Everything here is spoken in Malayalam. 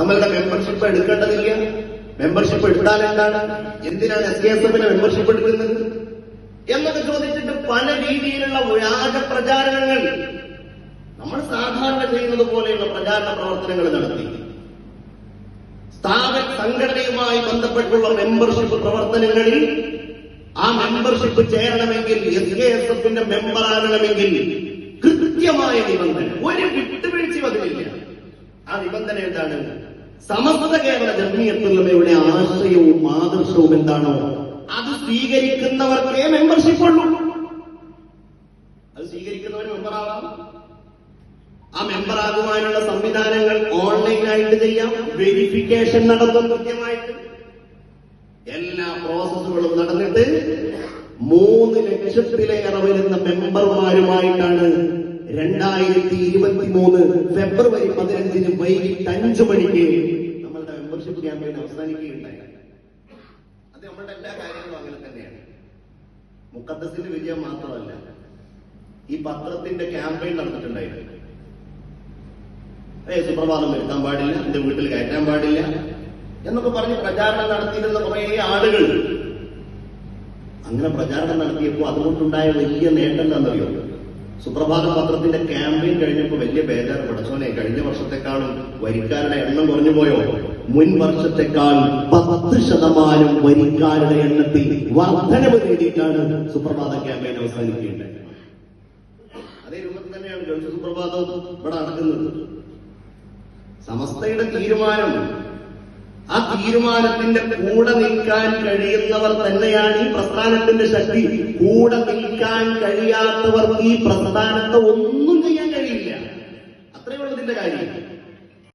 നമ്മളുടെ മെമ്പർഷിപ്പ് എടുക്കേണ്ടതില്ല. മെമ്പർഷിപ്പ് എടുത്താൽ എന്താണ്? എന്തിനാണ് എസ് കെ എസ് എഫിന് മെമ്പർഷിപ്പ് എടുക്കുന്നത്? എന്നൊക്കെ ചോദിച്ചിട്ട് പല രീതിയിലുള്ള വ്യാജ പ്രചാരണങ്ങൾ നമ്മൾ സാധാരണ ചെയ്യുന്നത് പോലെയുള്ള പ്രചാരണ പ്രവർത്തനങ്ങൾ നടത്തി. സ്ഥാപന സംഘടനയുമായി ബന്ധപ്പെട്ടുള്ള മെമ്പർഷിപ്പ് പ്രവർത്തനങ്ങളിൽ ആ മെമ്പർഷിപ്പ് ചേരണമെങ്കിൽ എസ് കെ എസ് എഫിന്റെ മെമ്പർ ആകണമെങ്കിൽ കൃത്യമായ നിബന്ധന. ഒരു വിട്ടുവീഴ്ചയും അതിലില്ല. ആ നിബന്ധന എന്താണ്? സമസ്ത കേരള ജന്മീയത്തുള്ളവയുടെ ആശയവും ആദർശവും എന്താണോ? അത് സ്വീകരിക്കുന്നവർക്കേ മെമ്പർഷിപ്പ് ഉള്ളൂ. അത് സ്വീകരിക്കുന്നവർ മെമ്പറാവാം ആ മെമ്പറാകുവാനുള്ള സംവിധാനങ്ങൾ ഓൺലൈനായിട്ട് ചെയ്യാം. വെരിഫിക്കേഷൻ നടത്തും കൃത്യമായിട്ട്. എല്ലാ പ്രോസസ്സുകളും നടന്നിട്ട് മൂന്ന് ലക്ഷത്തിലേറെ വരുന്ന മെമ്പർമാരുമായിട്ടാണ് രണ്ടായിരത്തി ഇരുപത്തി മൂന്ന് ഫെബ്രുവരി പതിനഞ്ചിന് വൈകിട്ട് അഞ്ചു മണിക്ക് ക്യാമ്പയിൻ അവസാനിക്കുകയുണ്ടായി. അത് നമ്മളുടെ എല്ലാ കാര്യങ്ങളും അങ്ങനെ തന്നെയാണ്. മുക്കദ്സിന്റെ വിജയം മാത്രമല്ല ഈ പത്രത്തിന്റെ ക്യാമ്പയിൻ നടന്നിട്ടുണ്ടായിരുന്നു. ഏ സുപ്രഭാതം വരുത്താൻ പാടില്ല എന്റെ വീട്ടിൽ കയറ്റാൻ പാടില്ല എന്നൊക്കെ പറഞ്ഞ് പ്രചാരണം നടത്തിയിരുന്ന കുറെ ആളുകൾ. അങ്ങനെ പ്രചാരണം നടത്തിയപ്പോൾ അതുകൊണ്ടുണ്ടായ വലിയ നേട്ടം എന്താണെന്നറിയോ? സുപ്രഭാത പത്രത്തിന്റെ ക്യാമ്പയിൻ കഴിഞ്ഞപ്പോൾ വലിയ ബേജാറ് പടച്ചോനെ കഴിഞ്ഞ വർഷത്തെക്കാളും വരിക്കാരുടെ എണ്ണം കുറഞ്ഞു പോയോ? മുൻ വർഷത്തെക്കാൾ പത്ത് ശതമാനം വരിക്കാരുടെ എണ്ണത്തിൽ വർധനവ് നേടിയിട്ടാണ് സുപ്രഭാത ക്യാമ്പയിൻ അവസാനിക്കേണ്ടത് അതേ രൂപത്തിൽ തന്നെയാണ് ഗൾഫ് സുപ്രഭാതം ഇവിടെ നടക്കുന്നത്. സമസ്തയുടെ തീരുമാനം ആ തീരുമാനത്തിന്റെ കൂടെ നിൽക്കാൻ കഴിയുന്നവർ തന്നെയാണ് ഈ പ്രസ്ഥാനത്തിന്റെ ശക്തി. കൂടെ നിൽക്കാൻ കഴിയാത്തവർക്ക് ഈ പ്രസ്ഥാനത്തെ ഒന്നും